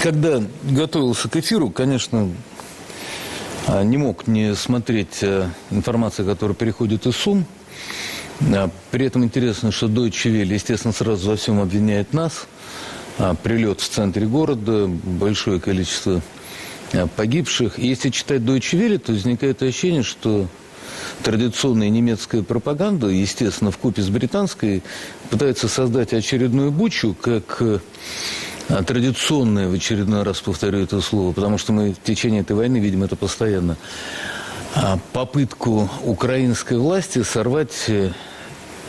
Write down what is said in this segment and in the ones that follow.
Когда готовился к эфиру, конечно, а, не мог не смотреть а, информацию, которая переходит из СУМ. А, При этом интересно, что Deutsche Welle, естественно, сразу во всем обвиняет нас. А, Прилет в центре города, большое количество погибших. И если читать Deutsche Welle, то возникает ощущение, что традиционная немецкая пропаганда, естественно, в купе с британской, пытается создать очередную бучу, как э, традиционное, в очередной раз повторю это слово, потому что мы в течение этой войны видим это постоянно, а, попытку украинской власти сорвать э,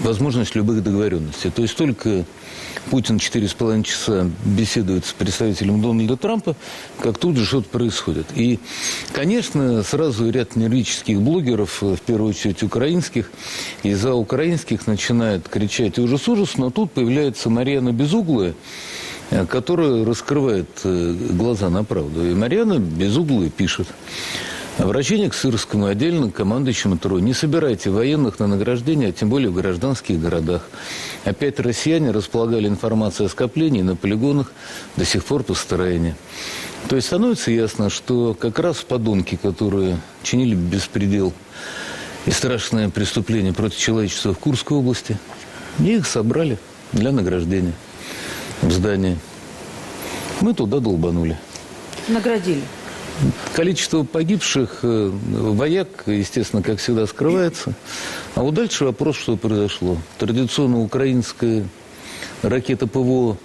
возможность любых договоренностей. То есть только Путин 4,5 часа беседует с представителем Дональда Трампа, как тут же что-то происходит. И, конечно, сразу ряд нервических блогеров, э, в первую очередь украинских, из-за украинских начинают кричать ужас-ужас, но тут появляется Марьяна Безуглая, которая раскрывает э, глаза на правду. И Марьяна Безуглая пишет. Обращение к Сырскому отдельно к командующему ТРО. Не собирайте военных на награждение, а тем более в гражданских городах. Опять россияне располагали информацией о скоплении на полигонах до сих пор построения. То есть становится ясно, что как раз подонки, которые чинили беспредел и страшное преступление против человечества в Курской области, их собрали для награждения в здании. Мы туда долбанули. Наградили. Количество погибших э, вояк, естественно, как всегда, скрывается. А вот дальше вопрос, что произошло. Традиционно украинская ракета ПВО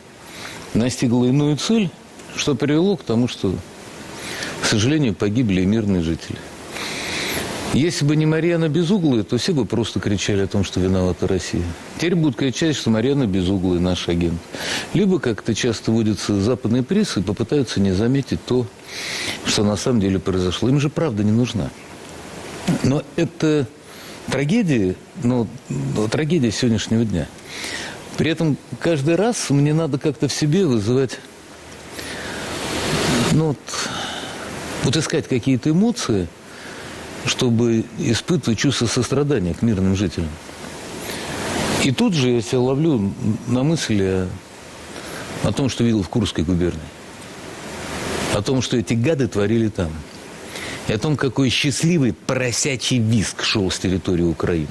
настигла иную цель, что привело к тому, что, к сожалению, погибли мирные жители. Если бы не Марьяна Безуглая, то все бы просто кричали о том, что виновата Россия. Теперь будут кричать, что Марьяна Безуглая наш агент. Либо, как это часто водится западные прессы, попытаются не заметить то, что на самом деле произошло. Им же правда не нужна. Но это трагедия, ну, трагедия сегодняшнего дня. При этом каждый раз мне надо как-то в себе вызывать, ну, вот, вот искать какие-то эмоции, чтобы испытывать чувство сострадания к мирным жителям. И тут же я себя ловлю на мысли о, о том, что видел в Курской губернии. О том, что эти гады творили там. И о том, какой счастливый поросячий виск шел с территории Украины.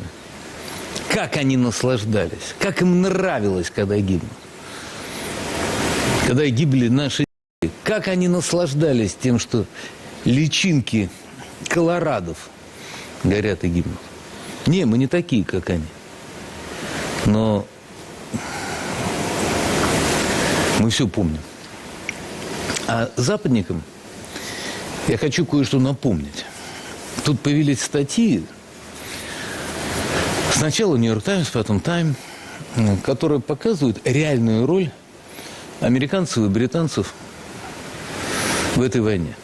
Как они наслаждались, как им нравилось, когда гибнут. Когда гибли наши как они наслаждались тем, что личинки колорадов горят и гибнут. Не, мы не такие, как они. Но мы все помним. А западникам я хочу кое-что напомнить. Тут появились статьи, сначала Нью-Йорк Таймс, потом Тайм, которые показывают реальную роль американцев и британцев в этой войне.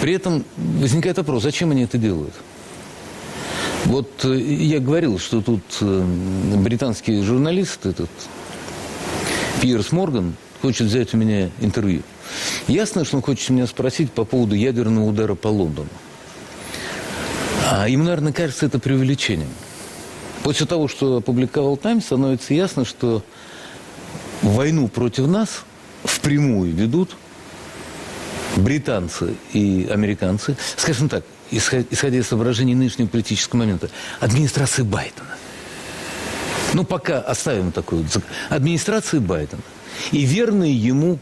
При этом возникает вопрос, зачем они это делают? Вот э, я говорил, что тут э, британский журналист, этот Пирс Морган, хочет взять у меня интервью. Ясно, что он хочет меня спросить по поводу ядерного удара по Лондону. А ему, наверное, кажется это преувеличением. После того, что опубликовал Таймс, становится ясно, что войну против нас впрямую ведут британцы и американцы, скажем так, исходя из соображений нынешнего политического момента, администрации Байдена. Ну, пока оставим такую администрации Байдена и верные ему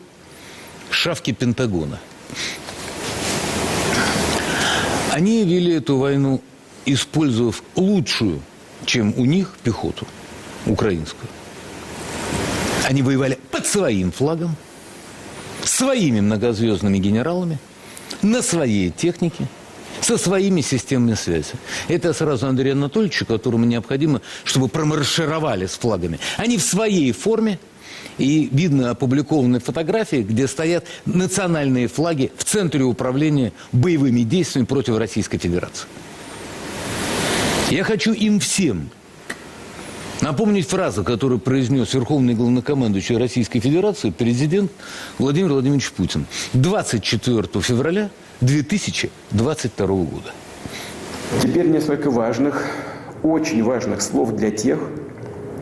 шавки Пентагона. Они вели эту войну, использовав лучшую, чем у них, пехоту украинскую. Они воевали под своим флагом, своими многозвездными генералами, на своей технике, со своими системами связи. Это сразу Андрею Анатольевичу, которому необходимо, чтобы промаршировали с флагами. Они в своей форме, и видно опубликованные фотографии, где стоят национальные флаги в центре управления боевыми действиями против Российской Федерации. Я хочу им всем Напомнить фразу, которую произнес Верховный главнокомандующий Российской Федерации президент Владимир Владимирович Путин 24 февраля 2022 года. Теперь несколько важных, очень важных слов для тех,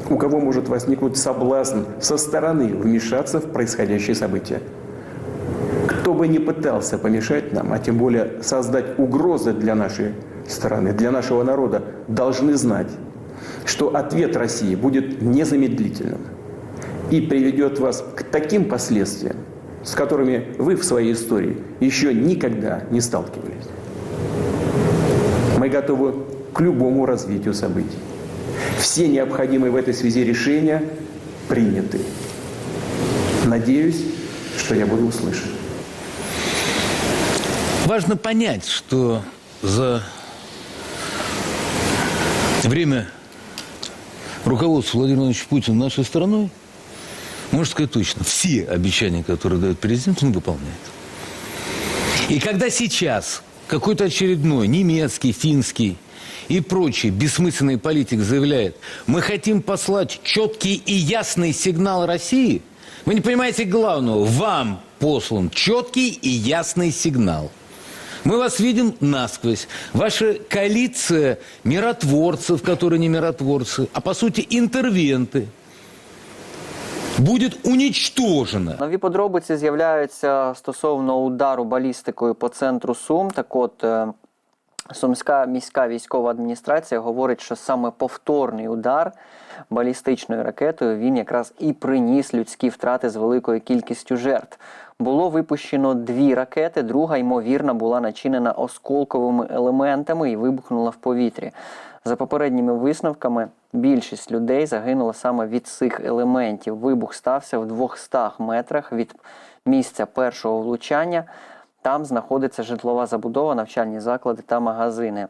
у кого может возникнуть соблазн со стороны вмешаться в происходящее событие. кто бы ни пытался помешать нам, а тем более создать угрозы для нашей страны, для нашего народа, должны знать, что ответ России будет незамедлительным и приведет вас к таким последствиям, с которыми вы в своей истории еще никогда не сталкивались. Мы готовы к любому развитию событий. Все необходимые в этой связи решения приняты. Надеюсь, что я буду услышан. Важно понять, что за время руководства Владимира Владимировича Путина нашей страной, можно сказать точно, все обещания, которые дает президент, он выполняет. И когда сейчас какой-то очередной немецкий, финский и прочий бессмысленный политик заявляет, мы хотим послать четкий и ясный сигнал России, вы не понимаете главного, вам послан четкий и ясный сигнал. Мы вас видим насквозь. Ваша коалиция миротворцев, которые не миротворцы, а по сути интервенты, будет уничтожена. Нові подробиці з'являються стосовно удару балістикою по центру Сум. Так от е, Сумська міська військова адміністрація говорить, що саме повторний удар балістичною ракетою він якраз і приніс людські втрати з великою кількістю жертв. Було випущено дві ракети, друга, ймовірно, була начинена осколковими елементами і вибухнула в повітрі. За попередніми висновками, більшість людей загинула саме від цих елементів. Вибух стався в 200 метрах від місця першого влучання. Там знаходиться житлова забудова, навчальні заклади та магазини.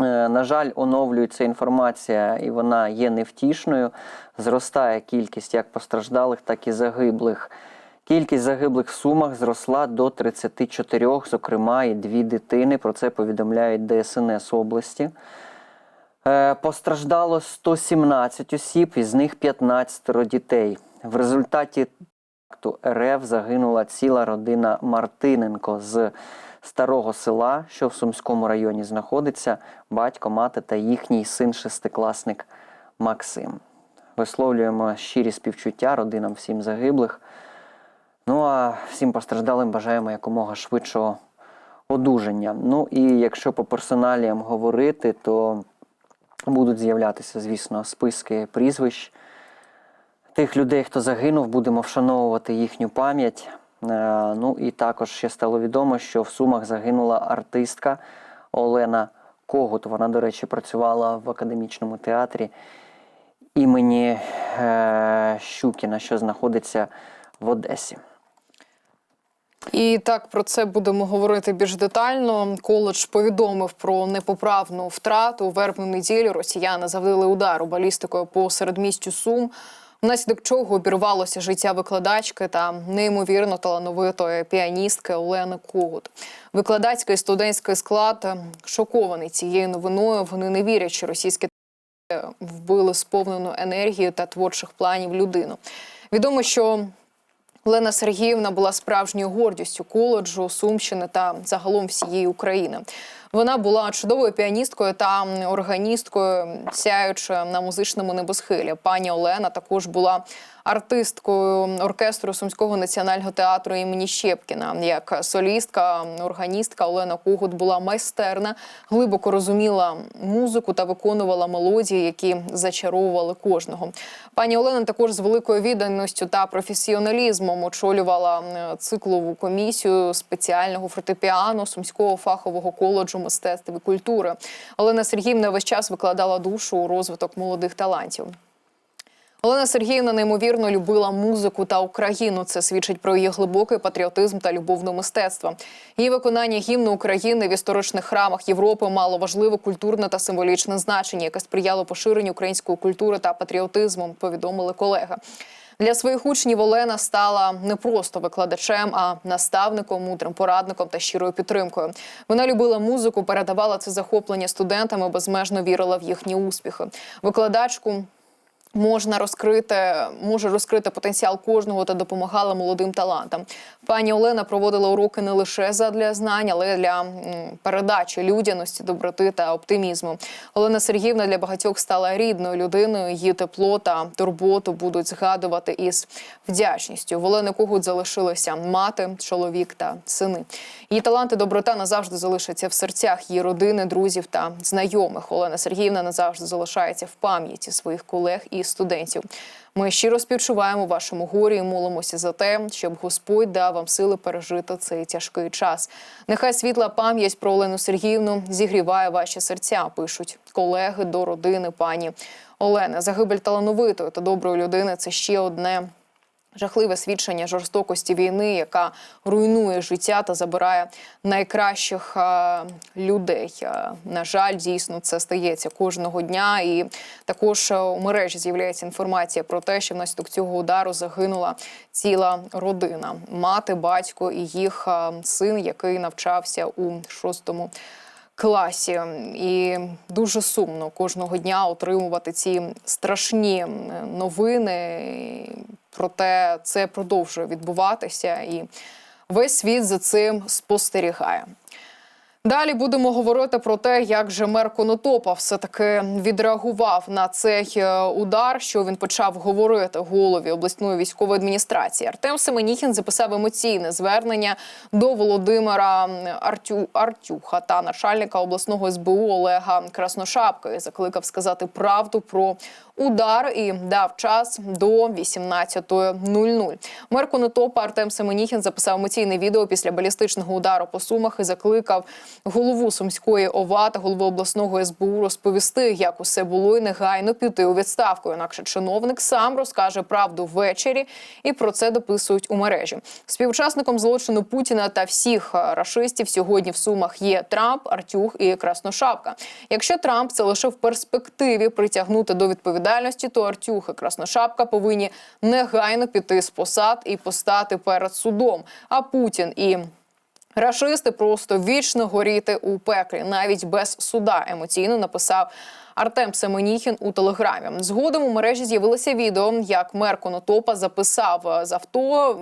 Е, На жаль, оновлюється інформація, і вона є невтішною. Зростає кількість як постраждалих, так і загиблих. Кількість загиблих в сумах зросла до 34, зокрема, і дві дитини. Про це повідомляють ДСНС області. Е, Постраждало 117 осіб, із них 15 дітей. В результаті акту РФ загинула ціла родина Мартиненко з старого села, що в Сумському районі знаходиться, батько, мати та їхній син шестикласник Максим. Висловлюємо щирі співчуття родинам всім загиблих. Ну а всім постраждалим бажаємо якомога швидшого одужання. Ну і якщо по персоналіям говорити, то будуть з'являтися, звісно, списки прізвищ тих людей, хто загинув, будемо вшановувати їхню пам'ять. Е, Ну і також ще стало відомо, що в Сумах загинула артистка Олена Когут. Вона, до речі, працювала в академічному театрі імені е, Щукіна, що знаходиться в Одесі. І так про це будемо говорити більш детально. Коледж повідомив про непоправну втрату. У вербну неділю росіяни завдали удару балістикою по середмістю Сум. Внаслідок чого обірвалося життя викладачки та неймовірно талановитої піаністки Олени Когут. Викладацький студентський склад е, шокований цією новиною. Вони не вірять, що російські вбили сповнену енергію та творчих планів людину. Відомо, що Олена Сергіївна була справжньою гордістю коледжу, Сумщини та загалом всієї України. Вона була чудовою піаністкою та органісткою, сяючи на музичному небосхилі. Пані Олена також була артисткою оркестру Сумського національного театру імені Щепкіна. Як солістка, органістка Олена Когут була майстерна, глибоко розуміла музику та виконувала мелодії, які зачаровували кожного. Пані Олена також з великою відданістю та професіоналізмом очолювала е, циклову комісію спеціального фортепіано Сумського фахового коледжу мистецтв і культури. Олена Сергіївна весь час викладала душу у розвиток молодих талантів. Олена Сергіївна неймовірно любила музику та Україну. Це свідчить про її глибокий патріотизм та любов до мистецтва. Її виконання гімну України в історичних храмах Європи мало важливе культурне та символічне значення, яке сприяло поширенню української культури та патріотизму. Повідомили колеги. Для своїх учнів Олена стала не просто викладачем, а наставником, мудрим порадником та щирою підтримкою. Вона любила музику, передавала це захоплення студентам і безмежно вірила в їхні успіхи. Викладачку можна розкрити, може розкрити потенціал кожного та допомагала молодим талантам. Пані Олена проводила уроки не лише задля знань, але й для передачі людяності, доброти та оптимізму. Олена Сергіївна для багатьох стала рідною людиною. Її тепло та турботу будуть згадувати із вдячністю. В Олени Когут залишилися мати, чоловік та сини. Її таланти, доброта назавжди залишаться в серцях її родини, друзів та знайомих. Олена Сергіївна назавжди залишається в пам'яті своїх колег і студентів. Ми щиро співчуваємо вашому горі і молимося за те, щоб Господь дав вам сили пережити цей тяжкий час. Нехай світла пам'ять про Олену Сергіївну зігріває ваші серця. Пишуть колеги до родини пані Олени. Загибель талановитої та доброї людини це ще одне жахливе свідчення жорстокості війни, яка руйнує життя та забирає найкращих е, людей. Е, на жаль, дійсно це стається кожного дня. І також е, у мережі з'являється інформація про те, що внаслідок цього удару загинула ціла родина: мати, батько і їх син, який навчався у шостому класі, і дуже сумно кожного дня отримувати ці страшні новини. Проте це продовжує відбуватися, і весь світ за цим спостерігає. Далі будемо говорити про те, як же мер Конотопа все таки відреагував на цей е, удар, що він почав говорити голові обласної військової адміністрації. Артем Семеніхін записав емоційне звернення до Володимира Артю Артюха та начальника обласного СБУ Олега Красношапка і закликав сказати правду про удар і дав час до 18.00. Мер Конотопа Артем Семеніхін записав емоційне відео після балістичного удару по сумах і закликав голову сумської ОВА та голову обласного СБУ розповісти, як усе було, і негайно піти у відставку. Інакше чиновник сам розкаже правду ввечері, і про це дописують у мережі. Співучасником злочину Путіна та всіх е, рашистів сьогодні в сумах є Трамп, Артюх і Красношапка. Якщо Трамп це лише в перспективі притягнути до відповідальності, то Артюх і Красношапка повинні негайно піти з посад і постати перед судом. А Путін і Рашисти просто вічно горіти у пеклі, навіть без суда. Емоційно написав Артем Семеніхін у телеграмі. Згодом у мережі з'явилося відео, як мер Конотопа записав е, з авто.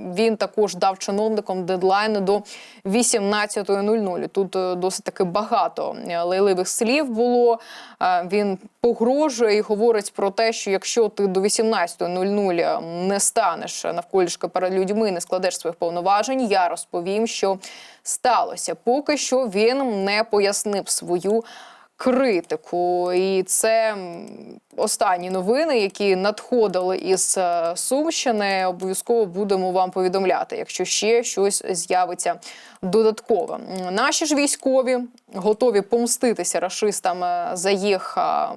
Він також дав чиновникам дедлайни до 18.00. Тут е, досить таки багато е, лайливих слів було. Е, Він погрожує і говорить про те, що якщо ти до 18.00 не станеш навколішки перед людьми, не складеш своїх повноважень, я розповім, що сталося. Поки що він не пояснив свою критику, і це останні новини, які надходили із е, Сумщини. Обов'язково будемо вам повідомляти, якщо ще щось з'явиться додатково. Наші ж військові готові помститися рашистам е, за їх е,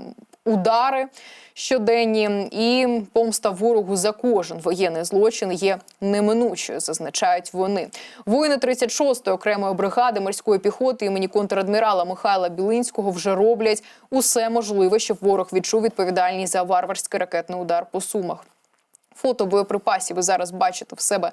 удари щоденні, і помста ворогу за кожен воєнний злочин є неминучою, зазначають вони. Воїни 36-ї окремої бригади морської піхоти імені контрадмірала Михайла Білинського вже роблять усе можливе, щоб ворог відчув відповідальність за варварський ракетний удар по сумах. Фото боєприпасів ви зараз бачите в себе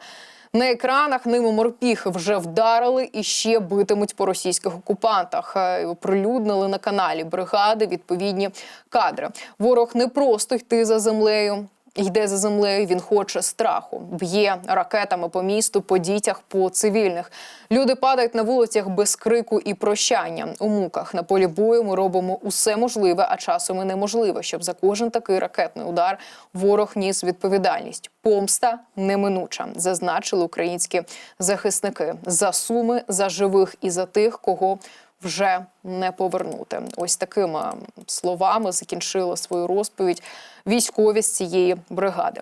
на екранах. Ними морпіхи вже вдарили і ще битимуть по російських окупантах. Е, Оприлюднили на каналі бригади відповідні кадри. Ворог не просто йти за землею. Йде за землею, він хоче страху, б'є ракетами по місту, по дітях, по цивільних. Люди падають на вулицях без крику і прощання. У муках на полі бою ми робимо усе можливе, а часом і неможливе, щоб за кожен такий ракетний удар ворог ніс відповідальність. Помста неминуча, зазначили українські захисники за суми, за живих і за тих, кого вже не повернути. Ось такими словами закінчили свою розповідь військові з цієї бригади.